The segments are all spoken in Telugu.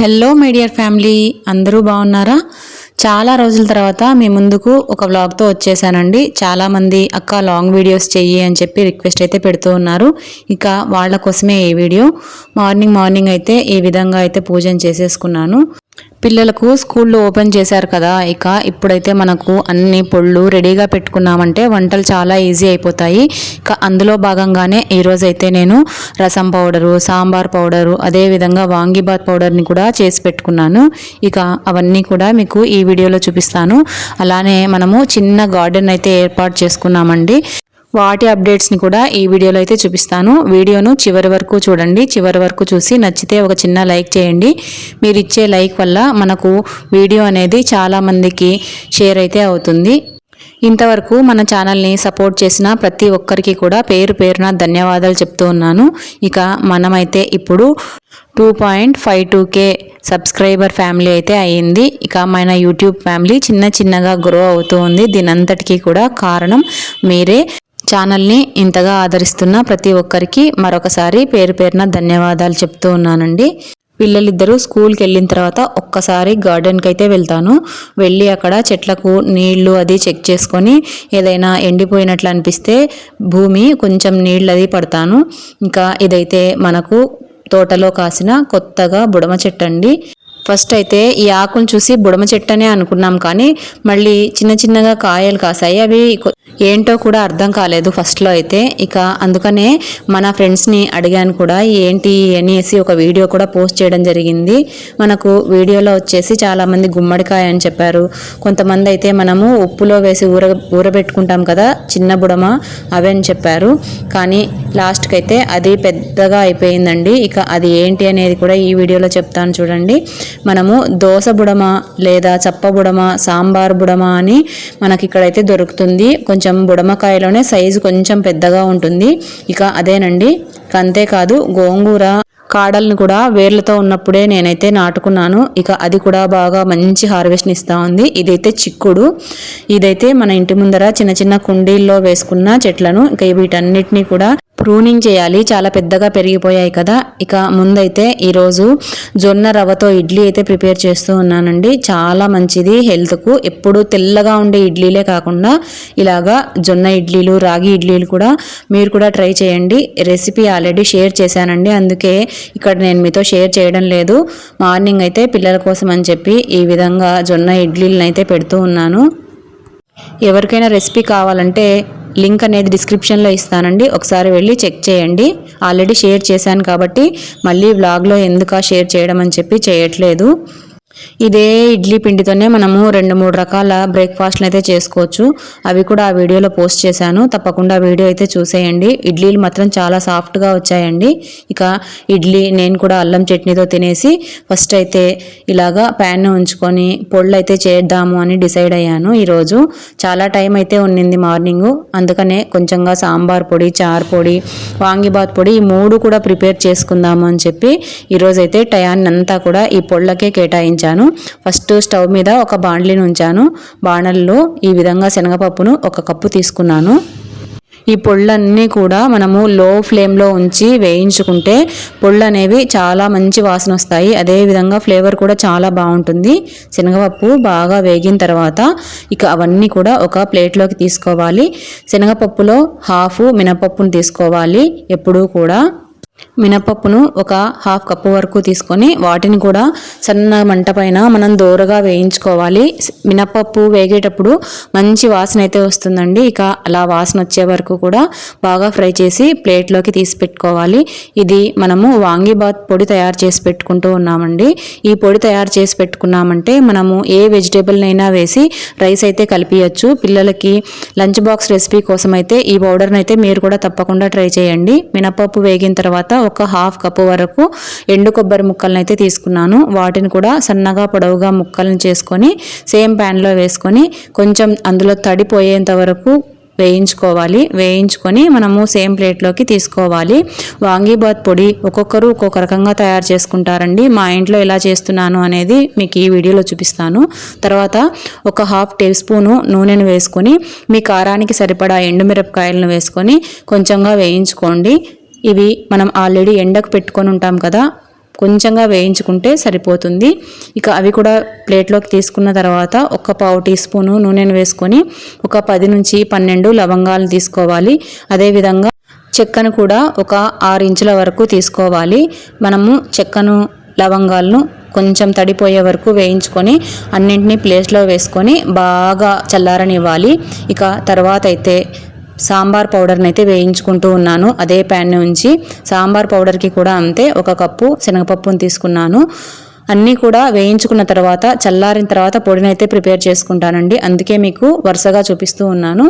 Hello మీడియర్ family. అందరూ బాగున్నారా? చాలా రోజుల తర్వాత మీ ముందుకు ఒక వ్లాగ్తో వచ్చేసానండి. చాలామంది అక్క లాంగ్ వీడియోస్ చెయ్యి అని చెప్పి రిక్వెస్ట్ అయితే పెడుతూ ఉన్నారు. ఇక వాళ్ళ కోసమే ఈ వీడియో. మార్నింగ్ మార్నింగ్ అయితే ఈ విధంగా అయితే పూజను చేసేసుకున్నాను. పిల్లలకు స్కూల్లో ఓపెన్ చేశారు కదా ఇక ఇప్పుడైతే మనకు అన్ని పొళ్ళు రెడీగా పెట్టుకున్నామంటే వంటలు చాలా ఈజీ అయిపోతాయి. ఇక అందులో భాగంగానే ఈరోజు అయితే నేను రసం పౌడరు సాంబార్ పౌడరు అదేవిధంగా వాంగిబాత్ పౌడర్ని కూడా చేసి పెట్టుకున్నాను. ఇక అవన్నీ కూడా మీకు ఈ వీడియోలో చూపిస్తాను. అలానే మనము చిన్న గార్డెన్ అయితే ఏర్పాటు చేసుకున్నామండి. వాటి అప్డేట్స్ని కూడా ఈ వీడియోలో అయితే చూపిస్తాను. వీడియోను చివరి వరకు చూడండి. చివరి వరకు చూసి నచ్చితే ఒక చిన్న లైక్ చేయండి. మీరు ఇచ్చే లైక్ వల్ల మనకు వీడియో అనేది చాలామందికి షేర్ అయితే అవుతుంది. ఇంతవరకు మన ఛానల్ని సపోర్ట్ చేసిన ప్రతి ఒక్కరికి కూడా పేరు పేరున ధన్యవాదాలు చెప్తూ ఉన్నాను. ఇక మనమైతే ఇప్పుడు two point five two K subscriber family అయితే అయ్యింది. ఇక మన యూట్యూబ్ ఫ్యామిలీ చిన్న చిన్నగా గ్రో అవుతూ ఉంది. దీనంతటికీ కూడా కారణం మీరే. ఛానల్ని ఇంతగా ఆదరిస్తున్న ప్రతి ఒక్కరికి మరొకసారి పేరు పేరున ధన్యవాదాలు చెప్తూ ఉన్నానండి. పిల్లలిద్దరూ స్కూల్కి వెళ్ళిన తర్వాత ఒక్కసారి గార్డెన్కి అయితే వెళ్తాను. వెళ్ళి అక్కడ చెట్లకు నీళ్ళు అది చెక్ చేసుకొని ఏదైనా ఎండిపోయినట్లు అనిపిస్తే భూమి కొంచెం నీళ్ళు అది పడతాను. ఇంకా ఇదైతే మనకు తోటలో కాసిన కొత్తగా బుడమ చెట్టు అండి ఫస్ట్ అయితే ఈ ఆకును చూసి బుడమ చెట్టనే అనుకున్నాం కానీ మళ్ళీ చిన్న చిన్నగా కాయలు కాసాయి. అవి ఏంటో కూడా అర్థం కాలేదు ఫస్ట్లో అయితే. ఇక అందుకనే మన ఫ్రెండ్స్ని అడిగాను కూడా ఏంటి అనేసి ఒక వీడియో కూడా పోస్ట్ చేయడం జరిగింది. మనకు వీడియోలో వచ్చేసి చాలామంది గుమ్మడికాయ అని చెప్పారు. కొంతమంది అయితే మనము ఉప్పులో వేసి ఊర ఊరబెట్టుకుంటాం కదా చిన్న బుడమ అవే అని చెప్పారు. కానీ లాస్ట్కి అయితే అది పెద్దగా అయిపోయిందండి. ఇక అది ఏంటి అనేది కూడా ఈ వీడియోలో చెప్తాను చూడండి. మనము దోస బుడమ లేదా చప్ప బుడమ సాంబార్ బుడమ అని మనకి ఇక్కడైతే దొరుకుతుంది. కొంచెం బుడమకాయలోనే సైజు కొంచెం పెద్దగా ఉంటుంది. ఇక అదేనండి. అంతేకాదు గోంగూర కాడల్ని కూడా వేర్లతో ఉన్నప్పుడే నేనైతే నాటుకున్నాను. ఇక అది కూడా బాగా మంచి హార్వెస్ట్ని ఇస్తూ ఉంది. ఇదైతే చిక్కుడు. ఇదైతే మన ఇంటి ముందర చిన్న చిన్న కుండీల్లో వేసుకున్న చెట్లను. ఇక వీటన్నిటిని కూడా ప్రూనింగ్ చేయాలి. చాలా పెద్దగా పెరిగిపోయాయి కదా. ఇక ముందైతే ఈరోజు జొన్న రవ్వతో ఇడ్లీ అయితే ప్రిపేర్ చేస్తూ ఉన్నానండి. చాలా మంచిది హెల్త్కు. ఎప్పుడు తెల్లగా ఉండే ఇడ్లీలే కాకుండా ఇలాగా జొన్న ఇడ్లీలు రాగి ఇడ్లీలు కూడా మీరు కూడా ట్రై చేయండి. రెసిపీ ఆల్రెడీ షేర్ చేశానండి. అందుకే ఇక్కడ నేను మీతో షేర్ చేయడం లేదు. మార్నింగ్ అయితే పిల్లల కోసం అని చెప్పి ఈ విధంగా జొన్న ఇడ్లీలను అయితే పెడుతూ ఉన్నాను. ఎవరికైనా రెసిపీ కావాలంటే లింక్ అనేది డిస్క్రిప్షన్లో ఇస్తానండి. ఒకసారి వెళ్ళి చెక్ చేయండి. ఆల్రెడీ షేర్ చేశాను కాబట్టి మళ్ళీ వ్లాగ్లో ఎందుక షేర్ చేయడం అని చెప్పి చేయట్లేదు. ఇదే ఇడ్లీ పిండితోనే మనము రెండు మూడు రకాల బ్రేక్ఫాస్ట్లు అయితే చేసుకోవచ్చు. అవి కూడా ఆ వీడియోలో పోస్ట్ చేశాను. తప్పకుండా ఆ వీడియో అయితే చూసేయండి. ఇడ్లీలు మాత్రం చాలా సాఫ్ట్గా వచ్చాయండి. ఇక ఇడ్లీ నేను కూడా అల్లం చట్నీతో తినేసి ఫస్ట్ అయితే ఇలాగా ప్యాన్ ఉంచుకొని పొళ్ళు అయితే చేద్దాము అని డిసైడ్ అయ్యాను ఈరోజు. చాలా టైం అయితే ఉన్నింది మార్నింగ్ అందుకనే కొంచెంగా సాంబార్ పొడి చారు పొడి వాంగిబాత్ పొడి ఈ మూడు కూడా ప్రిపేర్ చేసుకుందాము అని చెప్పి ఈరోజైతే టయాన్నంతా టయాన్ని అంతా కూడా ఈ పొళ్ళకే కేటాయించాను. ఫస్ట్ స్టవ్ మీద ఒక బాండ్లీని ఉంచాను. బాణల్లో ఈ విధంగా శనగపప్పును ఒక కప్పు తీసుకున్నాను. ఈ పొళ్ళన్నీ కూడా మనము లో ఫ్లేమ్లో ఉంచి వేయించుకుంటే పొళ్ళు అనేవి చాలా మంచి వాసన వస్తాయి. అదేవిధంగా ఫ్లేవర్ కూడా చాలా బాగుంటుంది. శనగపప్పు బాగా వేగిన తర్వాత ఇక అవన్నీ కూడా ఒక ప్లేట్లోకి తీసుకోవాలి. శనగపప్పులో హాఫ్ మినపప్పును తీసుకోవాలి. ఎప్పుడూ కూడా మినపప్పును ఒక హాఫ్ కప్పు వరకు తీసుకొని వాటిని కూడా సన్న మంట పైన మనం దోరగా వేయించుకోవాలి. మినపప్పు వేగేటప్పుడు మంచి వాసన అయితే వస్తుందండి. ఇక అలా వాసన వచ్చే వరకు కూడా బాగా ఫ్రై చేసి ప్లేట్లోకి తీసి పెట్టుకోవాలి. ఇది మనము వాంగిబాత్ పొడి తయారు చేసి పెట్టుకుంటూ ఉన్నామండి. ఈ పొడి తయారు చేసి పెట్టుకున్నామంటే మనము ఏ వెజిటేబుల్నైనా వేసి రైస్ అయితే కలిపియచ్చు. పిల్లలకి లంచ్ బాక్స్ రెసిపీ కోసం అయితే ఈ పౌడర్ని అయితే మీరు కూడా తప్పకుండా ట్రై చేయండి. మినపప్పు వేగిన తర్వాత ఒక హాఫ్ కప్పు వరకు ఎండు కొబ్బరి ముక్కలను అయితే తీసుకున్నాను. వాటిని కూడా సన్నగా పొడవుగా ముక్కలను చేసుకొని సేమ్ ప్యాన్లో వేసుకొని కొంచెం అందులో తడిపోయేంత వరకు వేయించుకోవాలి. వేయించుకొని మనము సేమ్ ప్లేట్లోకి తీసుకోవాలి. వాంగీబాత్ పొడి ఒక్కొక్కరు ఒక్కొక్క రకంగా తయారు చేసుకుంటారండి. మా ఇంట్లో ఎలా చేస్తున్నాను అనేది మీకు ఈ వీడియోలో చూపిస్తాను. తర్వాత ఒక హాఫ్ టీ స్పూను నూనెను వేసుకొని మీ కారానికి సరిపడా ఎండుమిరపకాయలను వేసుకొని కొంచెంగా వేయించుకోండి. ఇవి మనం ఆల్రెడీ ఎండకు పెట్టుకొని ఉంటాం కదా కొంచెంగా వేయించుకుంటే సరిపోతుంది. ఇక అవి కూడా ప్లేట్లోకి తీసుకున్న తర్వాత ఒక పావు టీ స్పూను నూనెను వేసుకొని ఒక పది నుంచి పన్నెండు లవంగాలు తీసుకోవాలి. అదేవిధంగా చెక్కను కూడా ఒక ఆరు ఇంచుల వరకు తీసుకోవాలి. మనము చెక్కను లవంగాలను కొంచెం తడిపోయే వరకు వేయించుకొని అన్నింటినీ ప్లేస్లో వేసుకొని బాగా చల్లారనివ్వాలి. ఇక తర్వాత అయితే సాంబార్ పౌడర్ని అయితే వేయించుకుంటూ ఉన్నాను. అదే ప్యాన్ నుంచి సాంబార్ పౌడర్కి కూడా అంతే ఒక కప్పు శనగపప్పును తీసుకున్నాను. అన్నీ కూడా వేయించుకున్న తర్వాత చల్లారిన తర్వాత పొడిని అయితే ప్రిపేర్ చేసుకుంటానండి. అందుకే మీకు వరుసగా చూపిస్తూ ఉన్నాను.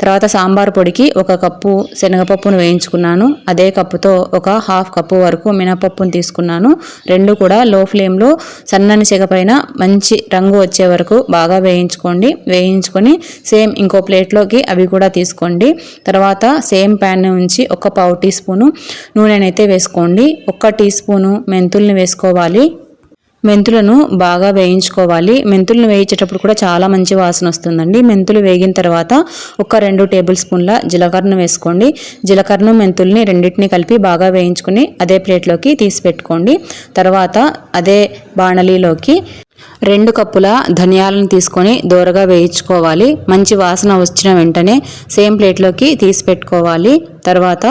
తర్వాత సాంబార్ పొడికి ఒక కప్పు శనగపప్పును వేయించుకున్నాను. అదే కప్పుతో ఒక హాఫ్ కప్పు వరకు మినపప్పును తీసుకున్నాను. రెండు కూడా లో ఫ్లేమ్లో సన్నని చెగపైన మంచి రంగు వచ్చే వరకు బాగా వేయించుకోండి. వేయించుకొని సేమ్ ఇంకో ప్లేట్లోకి అవి కూడా తీసుకోండి. తర్వాత సేమ్ ప్యాన్ ఉంచి ఒక పావు టీ స్పూను నూనెనైతే వేసుకోండి. ఒక్క టీ స్పూను మెంతుల్ని వేసుకోవాలి. మెంతులను బాగా వేయించుకోవాలి. మెంతులను వేయించేటప్పుడు కూడా చాలా మంచి వాసన వస్తుందండి. మెంతులు వేగిన తర్వాత ఒక రెండు టేబుల్ స్పూన్ల జీలకర్రను వేసుకోండి. జీలకర్రను మెంతుల్ని రెండింటిని కలిపి బాగా వేయించుకుని అదే ప్లేట్లోకి తీసి పెట్టుకోండి తర్వాత అదే బాణలీలోకి రెండు కప్పుల ధనియాలను తీసుకొని దూరగా వేయించుకోవాలి. మంచి వాసన వచ్చిన వెంటనే సేమ్ ప్లేట్లోకి తీసి పెట్టుకోవాలి తర్వాత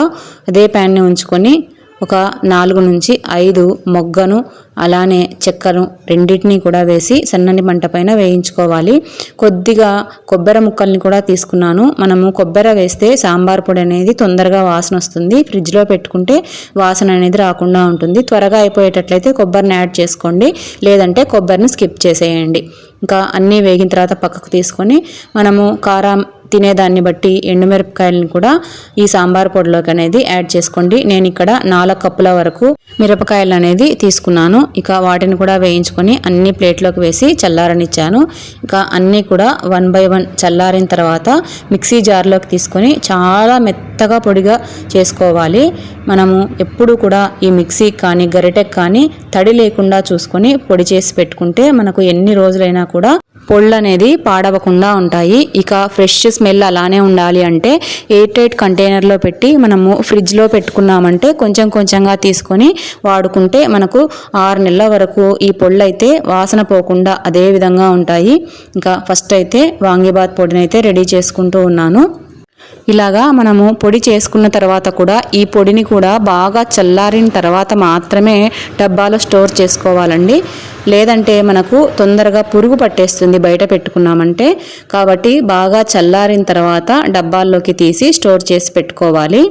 అదే ప్యాన్ని ఉంచుకొని ఒక నాలుగు నుంచి ఐదు మొగ్గను అలానే చెక్కను రెండింటిని కూడా వేసి సన్నని మంట పైన వేయించుకోవాలి. కొద్దిగా కొబ్బరి ముక్కల్ని కూడా తీసుకున్నాను. మనము కొబ్బరి వేస్తే సాంబార్ పొడి అనేది తొందరగా వాసన వస్తుంది. ఫ్రిడ్జ్లో పెట్టుకుంటే వాసన అనేది రాకుండా ఉంటుంది. త్వరగా అయిపోయేటట్లయితే కొబ్బరిని యాడ్ చేసుకోండి. లేదంటే కొబ్బరిని స్కిప్ చేసేయండి. ఇంకా అన్నీ వేగిన తర్వాత పక్కకు తీసుకొని మనము కారం తినేదాన్ని బట్టి ఎండుమిరపకాయలను కూడా ఈ సాంబార్ పొడిలోకి అనేది యాడ్ చేసుకోండి. నేను ఇక్కడ నాలుగు కప్పుల వరకు మిరపకాయలు అనేది తీసుకున్నాను. ఇక వాటిని కూడా వేయించుకొని అన్ని ప్లేట్లోకి వేసి చల్లారనిచ్చాను. ఇక అన్నీ కూడా వన్ బై వన్ చల్లారిన తర్వాత మిక్సీ జార్లోకి తీసుకొని చాలా మెత్తగా పొడిగా చేసుకోవాలి. మనము ఎప్పుడు కూడా ఈ మిక్సీ కానీ గరిటెక్ కానీ తడి లేకుండా చూసుకొని పొడి చేసి పెట్టుకుంటే మనకు ఎన్ని రోజులైనా కూడా పొళ్ళు అనేది పాడవకుండా ఉంటాయి. ఇక ఫ్రెష్ స్మెల్ అలానే ఉండాలి అంటే ఎయిర్ టైట్ కంటైనర్లో పెట్టి మనము ఫ్రిడ్జ్లో పెట్టుకున్నామంటే కొంచెం కొంచెంగా తీసుకొని వాడుకుంటే మనకు ఆరు నెలల వరకు ఈ పొళ్ళు అయితే వాసన పోకుండా అదే విధంగా ఉంటాయి. ఇంకా ఫస్ట్ అయితే వాంగిబాత్ పొడిని అయితే రెడీ చేసుకుంటూ ఉన్నాను. ఇలాగా మనము పొడి చేసుకున్న తర్వాత కూడా ఈ పొడిని కూడా బాగా చల్లారిన తర్వాత మాత్రమే డబ్బాలో స్టోర్ చేసుకోవాలండి. లేదంటే మనకు తొందరగా పురుగు పట్టేస్తుంది బయట పెట్టుకున్నామంటే. కాబట్టి బాగా చల్లారిన తర్వాత డబ్బాల్లోకి తీసి స్టోర్ చేసి పెట్టుకోవాలి.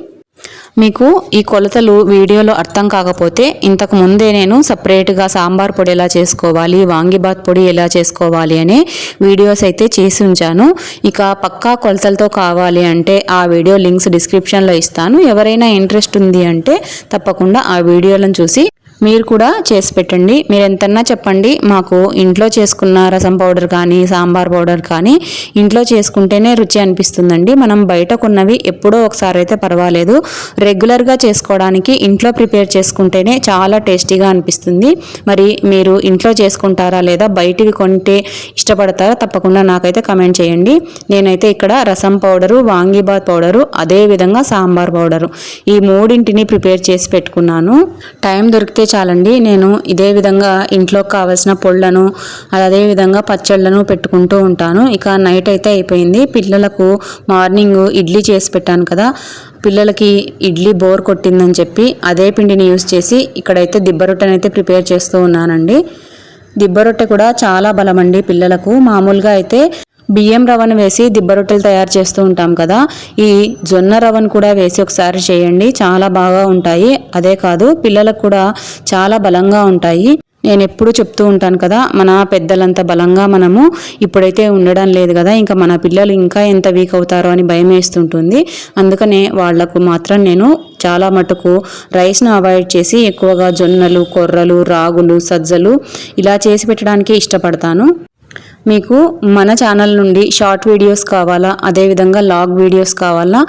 మీకు ఈ కొలతలు వీడియోలో అర్థం కాకపోతే ఇంతకు ముందే నేను సపరేట్గా సాంబార్ పొడి ఎలా చేసుకోవాలి వాంగిబాత్ పొడి ఎలా చేసుకోవాలి అనే వీడియోస్ అయితే చేసి ఉంచాను. ఇక పక్కా కొలతలతో కావాలి అంటే ఆ వీడియో లింక్స్ డిస్క్రిప్షన్లో ఇస్తాను. ఎవరైనా ఇంట్రెస్ట్ ఉంది అంటే తప్పకుండా ఆ వీడియోలను చూసి మీరు కూడా చేసి పెట్టండి. మీరు ఎంతన్నా చెప్పండి మాకు ఇంట్లో చేసుకున్న రసం పౌడర్ కానీ సాంబార్ పౌడర్ కానీ ఇంట్లో చేసుకుంటేనే రుచి అనిపిస్తుందండి. మనం బయట కొన్నవి ఎప్పుడో ఒకసారి అయితే పర్వాలేదు. రెగ్యులర్గా చేసుకోవడానికి ఇంట్లో ప్రిపేర్ చేసుకుంటేనే చాలా టేస్టీగా అనిపిస్తుంది. మరి మీరు ఇంట్లో చేసుకుంటారా లేదా బయటివి కొంటే ఇష్టపడతారా తప్పకుండా నాకైతే కమెంట్ చేయండి. నేనైతే ఇక్కడ రసం పౌడరు వాంగీబాత్ పౌడరు అదేవిధంగా సాంబార్ పౌడరు ఈ మూడింటిని ప్రిపేర్ చేసి పెట్టుకున్నాను. టైం దొరికితే చాలండి. నేను ఇదే విధంగా ఇంట్లో కావాల్సిన పొళ్ళను అదే విధంగా పచ్చళ్ళను పెట్టుకుంటూ ఉంటాను. ఇక నైట్ అయితే అయిపోయింది. పిల్లలకు మార్నింగ్ ఇడ్లీ చేసి పెట్టాను కదా. పిల్లలకి ఇడ్లీ బోర్ కొట్టిందని చెప్పి అదే పిండిని యూస్ చేసి ఇక్కడైతే దిబ్బరొట్టెని అయితే ప్రిపేర్ చేస్తూ ఉన్నానండి. దిబ్బ రొట్టె కూడా చాలా బలమండి పిల్లలకు. మామూలుగా అయితే బియ్యం రవ్వను వేసి దిబ్బ రొట్టెలు తయారు చేస్తూ ఉంటాం కదా. ఈ జొన్న రవ్వను కూడా వేసి ఒకసారి చేయండి. చాలా బాగా ఉంటాయి. అదే కాదు పిల్లలకు కూడా చాలా బలంగా ఉంటాయి. నేను ఎప్పుడు చెప్తూ ఉంటాను కదా మన పెద్దలంత బలంగా మనము ఇప్పుడైతే ఉండడం లేదు కదా. ఇంకా మన పిల్లలు ఇంకా ఎంత వీక్ అవుతారో అని భయం వేస్తుంటుంది. అందుకనే వాళ్ళకు మాత్రం నేను చాలా మటుకు రైస్ను అవాయిడ్ చేసి ఎక్కువగా జొన్నలు కొర్రలు రాగులు సజ్జలు ఇలా చేసి పెట్టడానికి ఇష్టపడతాను. మీకు మన ఛానల్ నుండి షార్ట్ వీడియోస్ కావాలా అదేవిధంగా లాగ్ వీడియోస్ కావాలా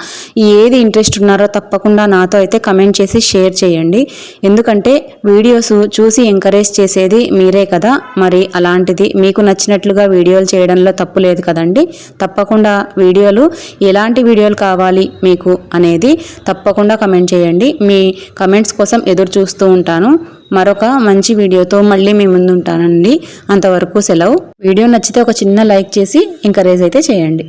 ఏది ఇంట్రెస్ట్ ఉన్నారో తప్పకుండా నాతో అయితే కమెంట్ చేసి షేర్ చేయండి. ఎందుకంటే వీడియోస్ చూసి ఎంకరేజ్ చేసేది మీరే కదా మరి అలాంటిది మీకు నచ్చినట్లుగా వీడియోలు చేయడంలో తప్పు లేదు కదండి. తప్పకుండా వీడియోలు ఎలాంటి వీడియోలు కావాలి మీకు అనేది తప్పకుండా కమెంట్ చేయండి. మీ కమెంట్స్ కోసం ఎదురు చూస్తూ ఉంటాను. మరొక మంచి వీడియోతో మళ్ళీ మీ ముందు ఉంటానండి అంతవరకు సెలవు. వీడియో నచ్చితే ఒక చిన్న లైక్ చేసి ఎంకరేజ్ అయితే చేయండి.